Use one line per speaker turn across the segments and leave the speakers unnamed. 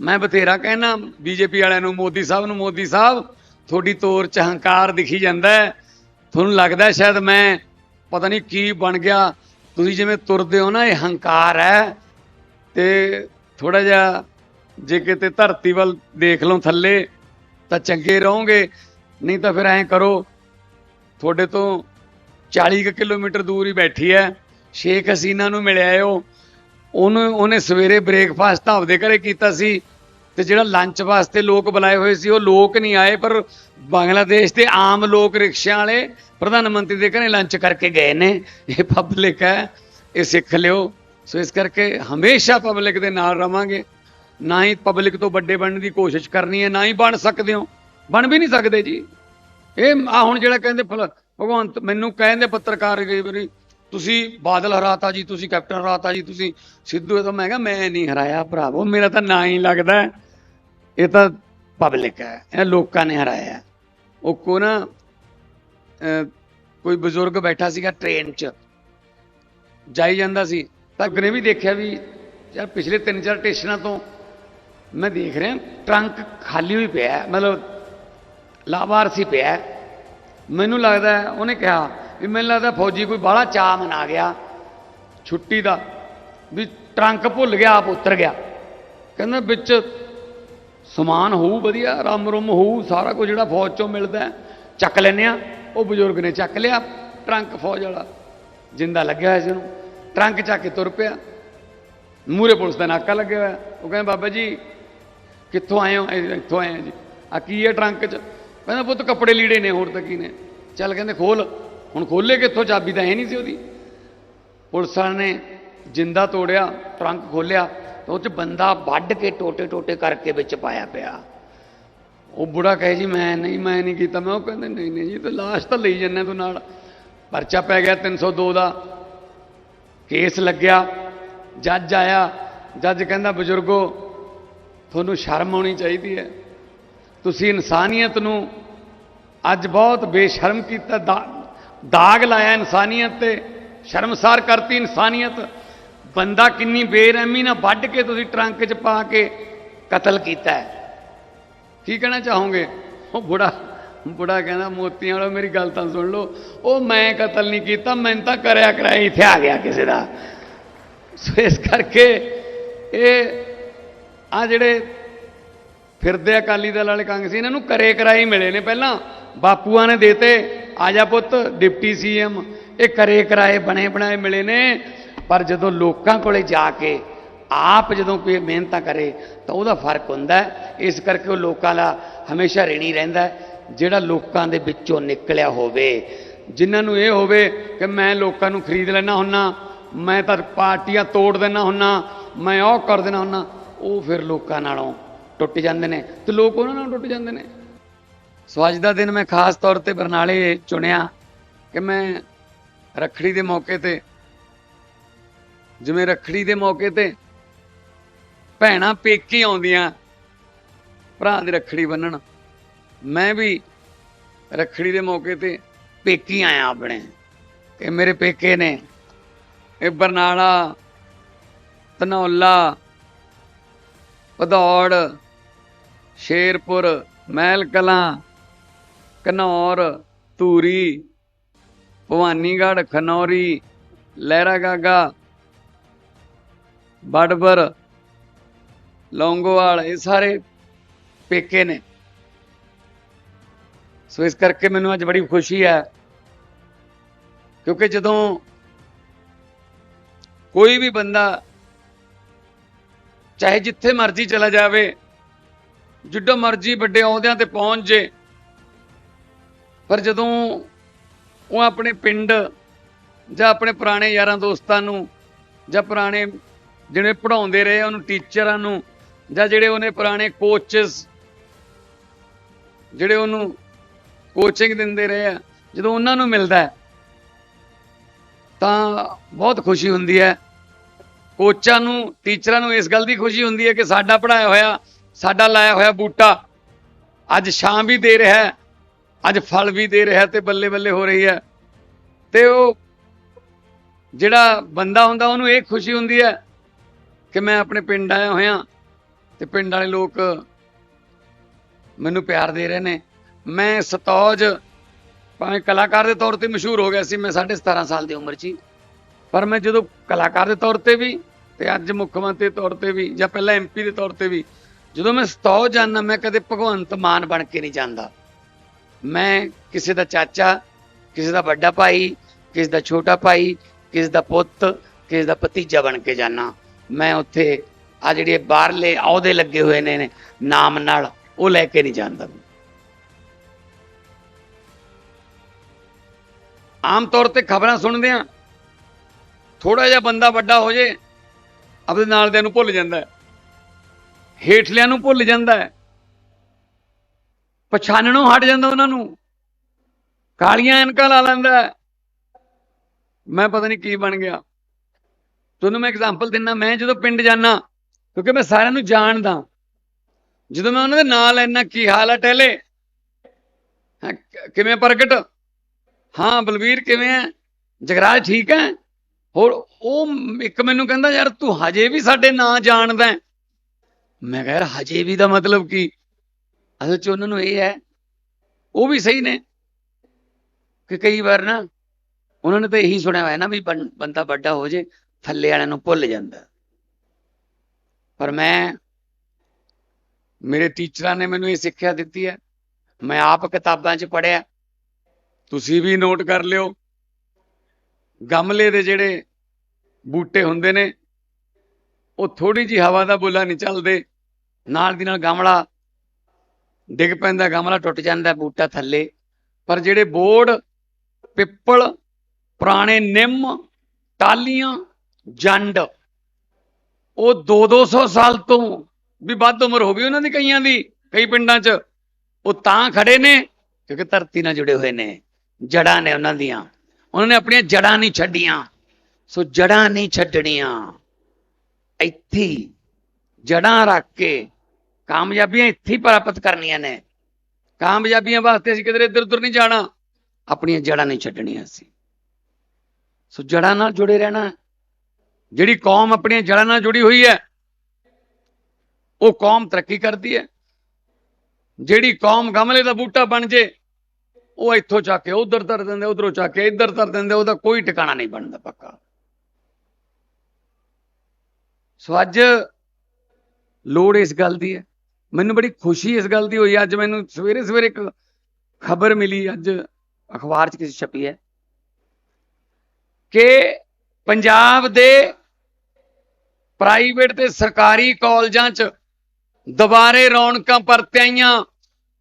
ਮੈਂ ਬਥੇਰਾ ਕਹਿਣਾ ਬੀਜੇਪੀ ਵਾਲਿਆਂ ਨੂੰ, ਮੋਦੀ ਸਾਹਿਬ ਨੂੰ, ਮੋਦੀ ਸਾਹਿਬ, ਤੁਹਾਡੀ ਤੋਰ ਚ ਹੰਕਾਰ ਦਿਖੀ ਜਾਂਦਾ ਹੈ। ਤੁਹਾਨੂੰ ਲੱਗਦਾ ਸ਼ਾਇਦ ਮੈਂ ਪਤਾ ਨਹੀਂ ਕੀ ਬਣ ਗਿਆ। ਤੁਸੀਂ ਜਿਵੇਂ ਤੁਰਦੇ ਹੋ ਨਾ, ਇਹ ਹੰਕਾਰ ਹੈ। ਤੇ ਥੋੜਾ ਜਿਹਾ ਜੇ ਕਿਤੇ ਧਰਤੀ ਵੱਲ ਦੇਖ ਲਓ ਥੱਲੇ, ਤਾਂ ਚੰਗੇ ਰਹੋਗੇ। ਨਹੀਂ ਤਾਂ ਫਿਰ ਐਂ ਕਰੋ, ਤੁਹਾਡੇ ਤੋਂ 40 ਕੁ ਕਿਲੋਮੀਟਰ ਦੂਰ ਹੀ ਬੈਠੀ ਹੈ। ਸ਼ੇਖ ਹਸੀਨਾ ਨੂੰ ਮਿਲਿਆ ਉਹ। ਉਹਨੂੰ ਉਹਨੇ ਸਵੇਰੇ ਬ੍ਰੇਕਫਾਸਟ ਤਾਂ ਆਪਦੇ ਘਰੇ ਕੀਤਾ ਸੀ ਤੇ ਜਿਹੜਾ ਲੰਚ ਵਾਸਤੇ ਲੋਕ ਬੁਲਾਏ ਹੋਏ ਸੀ, ਉਹ ਲੋਕ ਨਹੀਂ ਆਏ, ਪਰ ਬੰਗਲਾਦੇਸ਼ ਦੇ ਆਮ ਲੋਕ ਰਿਕਸ਼ਿਆਂ ਵਾਲੇ ਪ੍ਰਧਾਨ ਮੰਤਰੀ ਦੇ ਘਰੇ ਲੰਚ ਕਰਕੇ ਗਏ ਨੇ। ਇਹ ਪਬਲਿਕ ਹੈ, ਇਹ ਸਿੱਖ ਲਿਓ। ਸੋ ਇਸ ਕਰਕੇ ਹਮੇਸ਼ਾ ਪਬਲਿਕ ਦੇ ਨਾਲ ਰਵਾਂਗੇ। ਨਾ ਹੀ ਪਬਲਿਕ ਤੋਂ ਵੱਡੇ ਬਣਨ ਦੀ ਕੋਸ਼ਿਸ਼ ਕਰਨੀ ਹੈ, ਨਾ ਹੀ ਬਣ ਸਕਦੇ ਹੋ। ਬਣ ਵੀ ਨਹੀਂ ਸਕਦੇ ਜੀ। ਇਹ ਆ ਹੁਣ ਜਿਹੜਾ ਕਹਿੰਦੇ ਫਲ- ਭਗਵੰਤ ਮੈਨੂੰ ਕਹਿੰਦੇ ਪੱਤਰਕਾਰ ਕਈ ਵਾਰੀ ਤੁਸੀਂ ਬਾਦਲ ਹਰਾਤਾ ਜੀ ਤੁਸੀਂ ਕੈਪਟਨ ਹਰਾਤਾ ਜੀ ਤੁਸੀਂ ਸਿੱਧੂ ਇਹ ਤਾਂ ਮੈਂ ਕਿਹਾ ਮੈਂ ਨਹੀਂ ਹਰਾਇਆ ਭਰਾਵੋ ਮੇਰਾ ਤਾਂ ਨਾਂ ਹੀ ਲੱਗਦਾ। ਇਹ ਤਾਂ ਪਬਲਿਕ ਹੈ ਇਹ ਲੋਕਾਂ ਨੇ ਹਰਾਇਆ। ਉਹ ਕੋ ਨਾ ਕੋਈ ਬਜ਼ੁਰਗ ਬੈਠਾ ਸੀਗਾ ਟ੍ਰੇਨ 'ਚ ਜਾਈ ਜਾਂਦਾ ਸੀ। ਤਾਂ ਅਗਨੇ ਵੀ ਦੇਖਿਆ ਵੀ ਯਾਰ ਪਿਛਲੇ ਤਿੰਨ ਚਾਰ ਸਟੇਸ਼ਨਾਂ ਤੋਂ ਮੈਂ ਦੇਖ ਰਿਹਾ ਟਰੰਕ ਖਾਲੀ ਹੋਈ ਪਿਆ ਹੈ, ਮਤਲਬ ਲਾਵਾਰਸੀ ਪਿਆ ਮੈਨੂੰ ਲੱਗਦਾ ਉਹਨੇ ਕਿਹਾ ਵੀ ਮੈਨੂੰ ਲੱਗਦਾ ਫੌਜੀ ਕੋਈ ਬਾਹਲਾ ਚਾਹ ਮਨਾ ਗਿਆ। ਛੁੱਟੀ ਦਾ ਵੀ ਟਰੰਕ ਭੁੱਲ ਗਿਆ, ਆਪ ਉਤਰ ਗਿਆ। ਕਹਿੰਦਾ ਵਿੱਚ ਸਮਾਨ ਹੋਊ ਵਧੀਆ, ਰਮ ਰੁਮ ਹੋਊ, ਸਾਰਾ ਕੁਝ ਜਿਹੜਾ ਫੌਜ ਚੋਂ ਮਿਲਦਾ ਚੱਕ ਲੈਨੇ ਆ ਉਹ ਬਜ਼ੁਰਗ ਨੇ ਚੱਕ ਲਿਆ, ਟਰੰਕ ਫੌਜ ਵਾਲਾ ਜਿੰਦਾ ਲੱਗਿਆ ਹੋਇਆ ਸੀ ਉਹਨੂੰ। ਟਰੰਕ ਚੱਕ ਕੇ ਤੁਰ ਪਿਆ। ਮੂਰੇ ਪੁਲਿਸ ਦਾ ਨਾਕਾ ਲੱਗਿਆ ਹੋਇਆ। ਉਹ ਕਹਿੰਦਾ, ਬਾਬਾ ਜੀ, ਕਿੱਥੋਂ ਆਏ ਹੋ? ਇੱਥੋਂ ਆਏ ਹਾਂ ਜੀ। ਆ ਕੀ ਹੈ ਟਰੰਕ 'ਚ? ਕਹਿੰਦਾ, ਪੁੱਤ, ਕੱਪੜੇ ਲੀੜੇ ਨੇ ਹੋਰ ਤਾਂ ਕੀ ਨੇ। ਚੱਲ ਕਹਿੰਦੇ, ਖੋਲ। ਹੁਣ ਖੋਲੇ ਕਿੱਥੋਂ? ਚਾਬੀ ਤਾਂ ਹੈ ਨਹੀਂ ਸੀ ਉਹਦੀ। ਪੁਲਿਸ ਵਾਲਿਆਂ ਨੇ ਜਿੰਦਾ ਤੋੜਿਆ, ਟਰੰਕ ਖੋਲਿਆ ਤੇ ਉਹ 'ਚ ਬੰਦਾ ਵੱਢ ਕੇ ਟੋਟੇ ਟੋਟੇ ਕਰਕੇ ਵਿੱਚ ਪਾਇਆ ਪਿਆ। ਉਹ ਬੁੜਾ ਕਹੇ ਜੀ, ਮੈਂ ਨਹੀਂ ਮੈਂ ਨਹੀਂ ਕੀਤਾ। ਮੈਂ ਉਹ ਕਹਿੰਦੇ, ਨਹੀਂ ਨਹੀਂ ਜੀ, ਤੇ ਲਾਸ਼ ਤਾਂ ਲਈ ਜੰਨੇ ਤੂੰ ਨਾਲ। ਪਰਚਾ ਪੈ ਗਿਆ 302 ਦਾ ਕੇਸ ਲੱਗਿਆ। ਜੱਜ ਆਇਆ। ਜੱਜ ਕਹਿੰਦਾ, ਬਜ਼ੁਰਗੋ, ਤੁਹਾਨੂੰ ਸ਼ਰਮ ਆਉਣੀ ਚਾਹੀਦੀ ਹੈ। ਤੁਸੀਂ ਇਨਸਾਨੀਅਤ ਨੂੰ ਅੱਜ ਬਹੁਤ ਬੇਸ਼ਰਮ ਕੀਤਾ ਦਾ- ਦਾਗ ਲਾਇਆ ਇਨਸਾਨੀਅਤ ਤੇ, ਸ਼ਰਮਸਾਰ ਕਰਤੀ ਇਨਸਾਨੀਅਤ। ਬੰਦਾ ਕਿੰਨੀ ਬੇਰਹਿਮੀ ਨਾਲ ਵੱਢ ਕੇ ਤੁਸੀਂ ਟਰੰਕ 'ਚ ਪਾ ਕੇ ਕਤਲ ਕੀਤਾ ਹੈ। ਕੀ ਕਹਿਣਾ ਚਾਹੋਗੇ? ਉਹ ਬੁੜਾ ਬੁੜਾ ਕਹਿੰਦਾ, ਮੋਤੀਆਂ ਵਾਲਾ, ਮੇਰੀ ਗੱਲ ਤਾਂ ਸੁਣ ਲਓ। ਉਹ ਮੈਂ ਕਤਲ ਨਹੀਂ ਕੀਤਾ ਮੈਂ ਤਾਂ ਕਰਿਆ ਕਰਾਇਆ ਇੱਥੇ ਆ ਗਿਆ ਕਿਸੇ ਦਾ। ਸੋ ਇਸ ਕਰਕੇ ਇਹ ਆ ਜਿਹੜੇ ਫਿਰਦੇ ਅਕਾਲੀ ਦਲ ਵਾਲੇ ਕਾਂਗਰਸੀ, ਇਹਨਾਂ ਨੂੰ ਕਰੇ ਕਰਾਈ ਮਿਲੇ ਨੇ। ਪਹਿਲਾਂ ਬਾਪੂਆਂ ਨੇ ਦੇਤੇ ਆ ਜਾ ਪੁੱਤ, ਡਿਪਟੀ ਸੀਐਮ ਇਹ ਕਰੇ ਕਰਾਏ, ਬਣੇ ਬਣਾਏ ਮਿਲੇ ਨੇ। ਪਰ ਜਦੋਂ ਲੋਕਾਂ ਕੋਲੇ ਜਾ ਕੇ ਆਪ ਜਦੋਂ ਕੋਈ ਮਿਹਨਤਾਂ ਕਰੇ, ਤਾਂ ਉਹਦਾ ਫ਼ਰਕ ਹੁੰਦਾ ਇਸ ਕਰਕੇ ਉਹ ਲੋਕਾਂ ਦਾ ਹਮੇਸ਼ਾ ਰੇਣੀ ਰਹਿੰਦਾ ਜਿਹੜਾ ਲੋਕਾਂ ਦੇ ਵਿੱਚੋਂ ਨਿਕਲਿਆ ਹੋਵੇ, ਜਿਨ੍ਹਾਂ ਨੂੰ ਇਹ ਹੋਵੇ ਕਿ ਮੈਂ ਲੋਕਾਂ ਨੂੰ ਖਰੀਦ ਲੈਣਾ ਹੁੰਨਾ, ਮੈਂ ਤਾਂ ਪਾਰਟੀਆਂ ਤੋੜ ਦੇਣਾ ਹੁੰਨਾ, ਮੈਂ ਉਹ ਕਰ ਦੇਣਾ ਹੁੰਨਾ, ਉਹ ਫਿਰ ਲੋਕਾਂ ਨਾਲੋਂ ਟੁੱਟ ਜਾਂਦੇ ਨੇ। ਤੇ ਲੋਕ ਉਹਨਾਂ ਨਾਲ ਟੁੱਟ ਜਾਂਦੇ ਨੇ। ਸੋ ਅੱਜ ਦਾ ਦਿਨ ਮੈਂ ਖਾਸ ਤੌਰ ਤੇ ਬਰਨਾਲੇ ਚੁਣਿਆ ਕਿ ਮੈਂ ਰੱਖੜੀ ਦੇ ਮੌਕੇ ਤੇ, ਜਿਵੇਂ ਰੱਖੜੀ ਦੇ ਮੌਕੇ ਤੇ ਭੈਣਾਂ ਪੇਕੀ ਆਉਂਦੀਆਂ, ਭਰਾ ਦੀ ਰੱਖੜੀ ਬੰਨਣ, ਮੈਂ ਵੀ ਰੱਖੜੀ ਦੇ ਮੌਕੇ ਤੇ ਪੇਕੀ ਆਇਆ ਆਪਣੇ, ਕਿ ਮੇਰੇ ਪੇਕੇ ਨੇ, ਇਹ ਬਰਨਾਲਾ, ਧਨੌਲਾ, ਭਦੌੜ, ਸ਼ੇਰਪੁਰ, ਮਹਿਲ ਕਲਾਂ ਘਨੌਰ ਧੂਰੀ, ਭਵਾਨੀਗੜ੍ਹ, ਖਨੌਰੀ ਲਹਿਰਾ ਗਾਗਾ ਬੜਬਰ ਲੌਂਗੋਵਾਲ, ਇਹ ਸਾਰੇ ਪੇਕੇ ਨੇ। ਸੋ ਇਸ ਕਰਕੇ ਮੈਨੂੰ ਅੱਜ ਬੜੀ ਖੁਸ਼ੀ ਹੈ, ਕਿਉਂਕਿ ਜਦੋਂ ਕੋਈ ਵੀ ਬੰਦਾ ਚਾਹੇ ਜਿੱਥੇ ਮਰਜ਼ੀ ਚਲਾ ਜਾਵੇ ਜਿੱਦੋਂ ਮਰਜ਼ੀ ਵੱਡੇ ਅਹੁਦਿਆਂ ਤੇ ਪਹੁੰਚ ਜੇ ਪਰ ਜਦੋਂ ਉਹ ਆਪਣੇ ਪਿੰਡ ਜਾਂ ਆਪਣੇ ਪੁਰਾਣੇ ਯਾਰਾਂ ਦੋਸਤਾਂ ਨੂੰ ਜਾਂ ਪੁਰਾਣੇ ਜਿਹੜੇ ਪੜਾਉਂਦੇ ਰਹੇ, ਉਹਨੂੰ ਟੀਚਰਾਂ ਨੂੰ ਜਾਂ ਜਿਹੜੇ ਉਹਨੇ ਪੁਰਾਣੇ ਕੋਚਸ ਜਿਹੜੇ ਉਹਨੂੰ ਕੋਚਿੰਗ ਦਿੰਦੇ ਰਹੇ ਆ, ਜਦੋਂ ਉਹਨਾਂ ਨੂੰ ਮਿਲਦਾ ਹੈ, ਤਾਂ ਬਹੁਤ ਖੁਸ਼ੀ ਹੁੰਦੀ ਹੈ। ਕੋਚਾਂ ਨੂੰ, ਟੀਚਰਾਂ ਨੂੰ ਇਸ ਗੱਲ ਦੀ ਖੁਸ਼ੀ ਹੁੰਦੀ ਹੈ ਕਿ ਸਾਡਾ ਪੜਾਇਆ ਹੋਇਆ, ਸਾਡਾ ਲਾਇਆ ਹੋਇਆ ਬੂਟਾ ਅੱਜ ਸ਼ਾਮ ਵੀ ਦੇ ਰਿਹਾ ਹੈ। ਅੱਜ ਫਲ ਵੀ ਦੇ ਰਿਹਾ ਤੇ ਬੱਲੇ ਬੱਲੇ ਹੋ ਰਹੀ ਹੈ। ਤੇ ਉਹ ਜਿਹੜਾ ਬੰਦਾ ਹੁੰਦਾ, ਉਹਨੂੰ ਇਹ ਖੁਸ਼ੀ ਹੁੰਦੀ ਹੈ ਕਿ ਮੈਂ ਆਪਣੇ ਪਿੰਡ ਆਇਆ ਹੋਇਆ। ਤੇ ਪਿੰਡ ਵਾਲੇ ਲੋਕ ਮੈਨੂੰ ਪਿਆਰ ਦੇ ਰਹੇ ਨੇ। ਮੈਂ ਸਤੌਜ ਭਾਵੇਂ ਕਲਾਕਾਰ ਦੇ ਤੌਰ ਤੇ ਮਸ਼ਹੂਰ ਹੋ ਗਿਆ ਸੀ, ਮੈਂ 17.5 ਸਾਲ ਦੀ ਉਮਰ 'ਚ ਹੀ। ਪਰ ਮੈਂ ਜਦੋਂ ਕਲਾਕਾਰ ਦੇ ਤੌਰ ਤੇ ਵੀ ਤੇ ਅੱਜ ਮੁੱਖ ਮੰਤਰੀ ਤੌਰ ਤੇ ਵੀ ਜਾਂ ਪਹਿਲਾਂ ਐਮਪੀ ਦੇ ਤੌਰ ਤੇ ਵੀ, ਜਦੋਂ ਮੈਂ ਸਤੌਜ ਜਾਂਦਾ ਮੈਂ ਕਦੇ ਭਗਵੰਤ ਮਾਨ ਬਣ ਕੇ ਨਹੀਂ ਜਾਂਦਾ। ਮੈਂ ਕਿਸੇ ਦਾ ਚਾਚਾ, ਕਿਸੇ ਦਾ ਵੱਡਾ ਭਾਈ, ਕਿਸੇ ਦਾ ਛੋਟਾ ਭਾਈ, ਕਿਸੇ ਦਾ ਪੁੱਤ, ਕਿਸੇ ਦਾ ਭਤੀਜਾ ਬਣ ਕੇ ਜਾਣਾ ਮੈਂ ਉੱਥੇ ਆ ਜਿਹੜੇ ਬਾਹਰਲੇ ਅਹੁਦੇ ਲੱਗੇ ਹੋਏ ਨੇ, ਨਾਮ ਨਾਲ ਉਹ ਲੈ ਕੇ ਨਹੀਂ ਜਾਂਦਾ ਆਮ ਤੌਰ ਤੇ ਖਬਰਾਂ ਸੁਣਦੇ ਆ ਥੋੜਾ ਜਿਹਾ ਬੰਦਾ ਵੱਡਾ ਹੋ ਜੇ ਆਪਣੇ ਨਾਲ ਦੇ ਨੂੰ ਭੁੱਲ ਜਾਂਦਾ ਹੈ। ਹੇਠਲਿਆਂ ਨੂੰ ਭੁੱਲ ਜਾਂਦਾ ਹੈ। ਪਛਾਣਨੋਂ ਹਟ ਜਾਂਦਾ ਉਹਨਾਂ ਨੂੰ। ਕਾਲੀਆਂ ਐਨਕਾਂ ਲਾ ਲੈਂਦਾ ਮੈਂ ਪਤਾ ਨਹੀਂ ਕੀ ਬਣ ਗਿਆ। ਤੁਹਾਨੂੰ ਮੈਂ ਐਗਜ਼ਾਮਪਲ ਦਿੰਨਾ ਮੈਂ ਜਦੋਂ ਪਿੰਡ ਜਾਣਾ ਕਿਉਂਕਿ ਮੈਂ ਸਾਰਿਆਂ ਨੂੰ ਜਾਣਦਾ ਜਦੋਂ ਮੈਂ ਉਹਨਾਂ ਦੇ ਨਾਂ ਲੈਣਾ ਕੀ ਹਾਲ ਹੈ ਟਹਿਲੇ? ਹੈਂ, ਕਿਵੇਂ ਪ੍ਰਗਟ? ਹਾਂ ਬਲਵੀਰ ਕਿਵੇਂ ਹੈ ਜਗਰਾਜ ਠੀਕ ਹੈ? ਹੋਰ ਉਹ ਇੱਕ ਮੈਨੂੰ ਕਹਿੰਦਾ ਯਾਰ ਤੂੰ ਹਜੇ ਵੀ ਸਾਡੇ ਨਾਂ ਜਾਣਦਾ ਮੈਂ ਕਿਹਾ ਹਜੇ ਵੀ ਦਾ ਮਤਲਬ ਕੀ? ਅਸਲ ਚ ਉਹਨਾਂ ਨੂੰ ਇਹ ਹੈ, ਉਹ ਵੀ ਸਹੀ ਨੇ ਕਿ ਕਈ ਵਾਰ ਨਾ ਉਹਨਾਂ ਨੇ ਤਾਂ ਇਹੀ ਸੁਣਿਆ ਹੋਇਆ ਨਾ ਵੀ ਬੰ- ਬੰਦਾ ਵੱਡਾ ਹੋ ਜੇ, ਥੱਲੇ ਵਾਲਿਆਂ ਨੂੰ ਭੁੱਲ ਜਾਂਦਾ। ਪਰ ਮੈਂ, ਮੇਰੇ ਟੀਚਰਾਂ ਨੇ ਮੈਨੂੰ ਇਹ ਸਿੱਖਿਆ ਦਿੱਤੀ ਹੈ। ਮੈਂ ਆਪ ਕਿਤਾਬਾਂ 'ਚ ਪੜ੍ਹਿਆ। ਤੁਸੀਂ ਵੀ ਨੋਟ ਕਰ ਲਿਓ। ਗਮਲੇ ਦੇ ਜਿਹੜੇ ਬੂਟੇ ਹੁੰਦੇ ਨੇ, ਉਹ ਥੋੜੀ ਜੀ ਹਵਾ ਦਾ ਬੁੱਲਾ ਨਹੀਂ ਚੱਲਦੇ। ਨਾਲ ਦੀ ਨਾਲ ਗਮਲਾ ਡਿੱਗ ਪੈਂਦਾ, ਗਮਲਾ ਟੁੱਟ ਜਾਂਦਾ, ਬੂਟਾ ਥੱਲੇ। ਪਰ ਜਿਹੜੇ ਬੋੜ, ਪਿੱਪਲ, ਪੁਰਾਣੇ ਨਿੰਮ, ਟਾਲੀਆਂ, ਜੰਡ, ਉਹ 2-200 ਸਾਲ ਤੋਂ ਵੀ ਵੱਧ ਉਮਰ ਹੋ ਗਈ ਉਹਨਾਂ ਦੀ ਕਈਆਂ ਦੀ, ਕਈ ਪਿੰਡਾਂ 'ਚ। ਉਹ ਤਾਂ ਖੜੇ ਨੇ, ਕਿਉਂਕਿ ਧਰਤੀ ਨਾਲ ਜੁੜੇ ਹੋਏ ਨੇ ਜੜਾਂ ਨੇ ਉਹਨਾਂ ਦੀਆਂ। ਉਹਨਾਂ ਨੇ ਆਪਣੀਆਂ ਜੜਾਂ ਨਹੀਂ ਛੱਡੀਆਂ। ਸੋ ਜੜਾਂ ਨਹੀਂ ਛੱਡਣੀਆਂ। ਇੱਥੇ ਹੀ ਜੜਾਂ ਰੱਖ ਕੇ ਕਾਮਯਾਬੀਆਂ ਇੱਥੇ ਹੀ ਪ੍ਰਾਪਤ ਕਰਨੀਆਂ ਨੇ। ਕਾਮਯਾਬੀਆਂ ਵਾਸਤੇ ਅਸੀਂ ਕਿਧਰੇ ਇੱਧਰ ਉੱਧਰ ਨਹੀਂ ਜਾਣਾ। ਆਪਣੀਆਂ ਜੜਾਂ ਨਹੀਂ ਛੱਡਣੀਆਂ ਅਸੀਂ। ਸੋ ਜੜਾਂ ਨਾਲ ਜੁੜੇ ਰਹਿਣਾ ਜਿਹੜੀ ਕੌਮ ਆਪਣੀਆਂ ਜੜਾਂ ਨਾਲ ਜੁੜੀ ਹੋਈ ਹੈ, ਉਹ ਕੌਮ ਤਰੱਕੀ ਕਰਦੀ ਹੈ। ਜਿਹੜੀ ਕੌਮ ਗਮਲੇ ਦਾ ਬੂਟਾ ਬਣ ਜੇ, ਉਹ ਇੱਥੋਂ ਚੱਕ ਕੇ ਉਧਰ ਧਰ ਦਿੰਦੇ, ਉਧਰੋਂ ਚੱਕ ਕੇ ਇੱਧਰ ਧਰ ਦਿੰਦੇ, ਉਹਦਾ ਕੋਈ ਟਿਕਾਣਾ ਨਹੀਂ ਬਣਦਾ ਪੱਕਾ। ਸੋ ਅੱਜ ਲੋੜ ਇਸ ਗੱਲ ਦੀ ਹੈ ਮੈਨੂੰ ਬੜੀ ਖੁਸ਼ੀ ਇਸ ਗੱਲ ਦੀ ਹੋਈ। ਅੱਜ ਮੈਨੂੰ ਸਵੇਰੇ ਸਵੇਰੇ ਇੱਕ ਖਬਰ ਮਿਲੀ, ਅੱਜ ਅਖਬਾਰ 'ਚ ਕਿਸੇ ਛਪੀ ਹੈ ਕਿ ਪੰਜਾਬ ਦੇ ਪ੍ਰਾਈਵੇਟ ਤੇ ਸਰਕਾਰੀ ਕਾਲਜਾਂ 'ਚ ਦੁਬਾਰੇ ਰੌਣਕਾਂ ਪਰਤ ਆਈਆਂ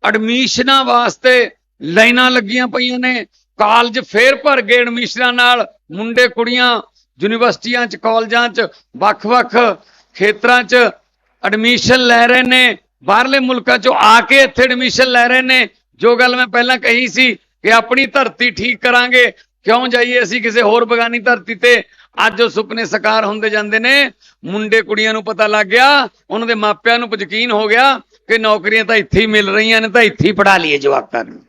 ਐਡਮਿਸ਼ਨਾਂ ਵਾਸਤੇ ਲਾਈਨਾਂ ਲੱਗੀਆਂ ਪਈਆਂ ਨੇ। ਕਾਲਜ ਫੇਰ ਭਰ ਗਏ ਐਡਮਿਸ਼ਨਾਂ ਨਾਲ। ਮੁੰਡੇ, ਕੁੜੀਆਂ ਯੂਨੀਵਰਸਿਟੀਆਂ 'ਚ, ਕਾਲਜਾਂ 'ਚ, ਵੱਖ-ਵੱਖ ਖੇਤਰਾਂ 'ਚ ਐਡਮਿਸ਼ਨ ਲੈ ਰਹੇ ਨੇ। ਬਾਹਰਲੇ ਮੁਲਕਾਂ 'ਚੋਂ ਆ ਕੇ ਇੱਥੇ ਐਡਮਿਸ਼ਨ ਲੈ ਰਹੇ ਨੇ। ਜੋ ਗੱਲ ਮੈਂ ਪਹਿਲਾਂ ਕਹੀ ਸੀ ਕਿ ਆਪਣੀ ਧਰਤੀ ਠੀਕ ਕਰਾਂਗੇ, ਕਿਉਂ ਜਾਈਏ ਅਸੀਂ ਕਿਸੇ ਹੋਰ ਬਗਾਨੀ ਧਰਤੀ ਤੇ? ਅੱਜ ਉਹ ਸੁਪਨੇ ਸਾਕਾਰ ਹੁੰਦੇ ਜਾਂਦੇ ਨੇ। ਮੁੰਡੇ ਕੁੜੀਆਂ ਨੂੰ ਪਤਾ ਲੱਗ ਗਿਆ, ਉਹਨਾਂ ਦੇ ਮਾਪਿਆਂ ਨੂੰ ਯਕੀਨ ਹੋ ਗਿਆ ਕਿ ਨੌਕਰੀਆਂ ਤਾਂ ਇੱਥੇ ਹੀ ਮਿਲ ਰਹੀਆਂ ਨੇ, ਤਾਂ ਇੱਥੇ ਹੀ ਪੜਾ ਲਈਏ ਜਵਾਕਾਂ ਨੂੰ।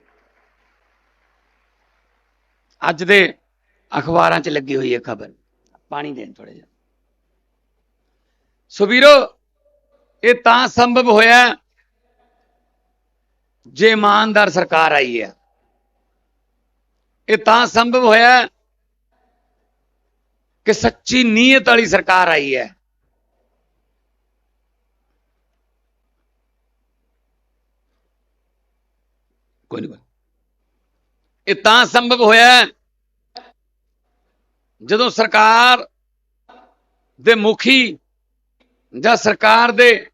ਅੱਜ ਦੇ ਅਖਬਾਰਾਂ 'ਚ ਲੱਗੀ ਹੋਈ ਹੈ ਖਬਰ। ਪਾਣੀ ਦੇਣ ਥੋੜੇ ਜਿਹਾ। ਸੋ ਵੀਰੋ ਇਹ ਤਾਂ ਸੰਭਵ ਹੋਇਆ ਜੇ ਇਮਾਨਦਾਰ ਸਰਕਾਰ ਆਈ ਹੈ। ਇਹ ਤਾਂ ਸੰਭਵ ਹੋਇਆ ਕਿ ਸੱਚੀ ਨੀਅਤ ਵਾਲੀ ਸਰਕਾਰ ਆਈ ਹੈ। ਕੋਈ ਨਹੀਂ ਇਹ ਤਾਂ ਸੰਭਵ ਹੋਇਆ ਜਦੋਂ ਸਰਕਾਰ ਦੇ ਮੁਖੀ ਜਾਂ ਸਰਕਾਰ ਦੇ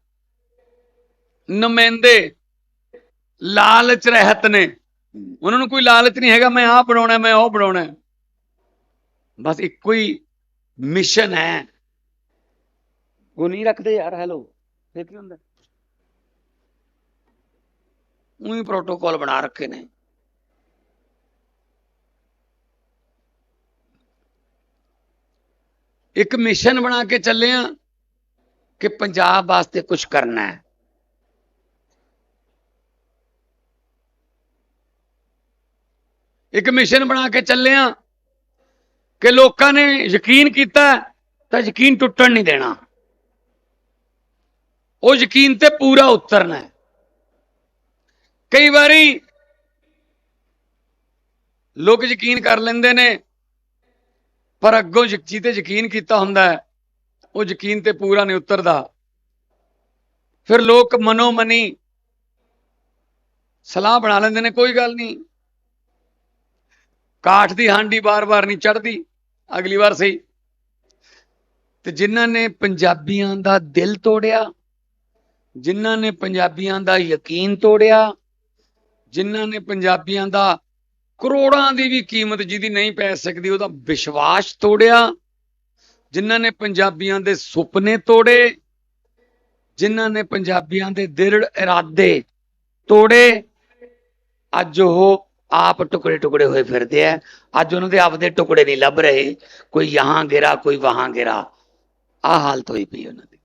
ਨੁਮਾਇੰਦੇ ਲਾਲਚ ਰਹਿਤ ਨੇ। ਉਹਨਾਂ ਨੂੰ ਕੋਈ ਲਾਲਚ ਨਹੀਂ ਹੈਗਾ, ਮੈਂ ਆਹ ਬਣਾਉਣਾ, ਮੈਂ ਉਹ ਬਣਾਉਣਾ। ਬਸ ਇੱਕੋ ਹੀ ਮਿਸ਼ਨ ਹੈ। ਉਹ ਨਹੀਂ ਰੱਖਦੇ ਯਾਰ ਹੈਲੋ ਫੇਰ ਕੀ ਹੁੰਦਾ? ਉਹੀ ਪ੍ਰੋਟੋਕਾਲ ਬਣਾ ਰੱਖੇ ਨੇ। ਇੱਕ ਮਿਸ਼ਨ ਬਣਾ ਕੇ ਚੱਲੇ ਆ। ਕਿ ਪੰਜਾਬ ਵਾਸਤੇ ਕੁਝ ਕਰਨਾ ਹੈ। ਇੱਕ ਮਿਸ਼ਨ ਬਣਾ ਕੇ ਚੱਲੇ ਆ ਕਿ ਲੋਕਾਂ ਨੇ ਯਕੀਨ ਕੀਤਾ ਤਾਂ ਯਕੀਨ ਟੁੱਟਣ ਨਹੀਂ ਦੇਣਾ। ਉਹ ਯਕੀਨ ਤੇ ਪੂਰਾ ਉਤਰਨਾ ਹੈ। ਕਈ ਵਾਰੀ ਲੋਕ ਯਕੀਨ ਕਰ ਲੈਂਦੇ ਨੇ, ਪਰ ਅੱਗੋਂ ਯਕਚੀ ਤੇ ਯਕੀਨ ਕੀਤਾ ਹੁੰਦਾ ਹੈ ਉਹ ਯਕੀਨ ਤੇ ਪੂਰਾ ਨਹੀਂ ਉਤਰਦਾ। ਫਿਰ ਲੋਕ ਮਨੋ ਮਨੀ ਸਲਾਹ ਬਣਾ ਲੈਂਦੇ ਨੇ, ਕੋਈ ਗੱਲ ਨਹੀਂ। ਕਾਠ ਦੀ ਹਾਂਡੀ ਬਾਰ-ਬਾਰ ਨਹੀਂ ਚੜਦੀ ਅਗਲੀ ਵਾਰ ਸਹੀ। ਤੇ ਜਿਨ੍ਹਾਂ ਨੇ ਪੰਜਾਬੀਆਂ ਦਾ ਦਿਲ ਤੋੜਿਆ, ਜਿਨ੍ਹਾਂ ਨੇ ਪੰਜਾਬੀਆਂ ਦਾ ਯਕੀਨ ਤੋੜਿਆ, ਜਿਨ੍ਹਾਂ ਨੇ ਪੰਜਾਬੀਆਂ ਦਾ ਕਰੋੜਾਂ ਦੀ ਵੀ ਕੀਮਤ ਜਿਹਦੀ ਨਹੀਂ ਪੈ ਸਕਦੀ, ਉਹਦਾ ਵਿਸ਼ਵਾਸ ਤੋੜਿਆ। ਜਿਨ੍ਹਾਂ ਨੇ ਪੰਜਾਬੀਆਂ ਦੇ ਸੁਪਨੇ ਤੋੜੇ, ਜਿਨ੍ਹਾਂ ਨੇ ਪੰਜਾਬੀਆਂ ਦੇ ਦਿਰੜ ਇਰਾਦੇ ਤੋੜੇ, ਅੱਜ ਉਹ ਆਪ ਟੁਕੜੇ ਟੁਕੜੇ ਹੋਏ ਫਿਰਦੇ ਆ ਅੱਜ ਉਹਨਾਂ ਦੇ ਆਪਦੇ ਟੁਕੜੇ ਨਹੀਂ ਲੱਭ ਰਹੇ। ਕੋਈ ਯਹਾਂ ਗਿਰਾ, ਕੋਈ ਵਹਾਂ ਗਿਰਾ। ਆ ਹਾਲਤ ਹੋਈ ਪਈ ਉਹਨਾਂ ਦੀ।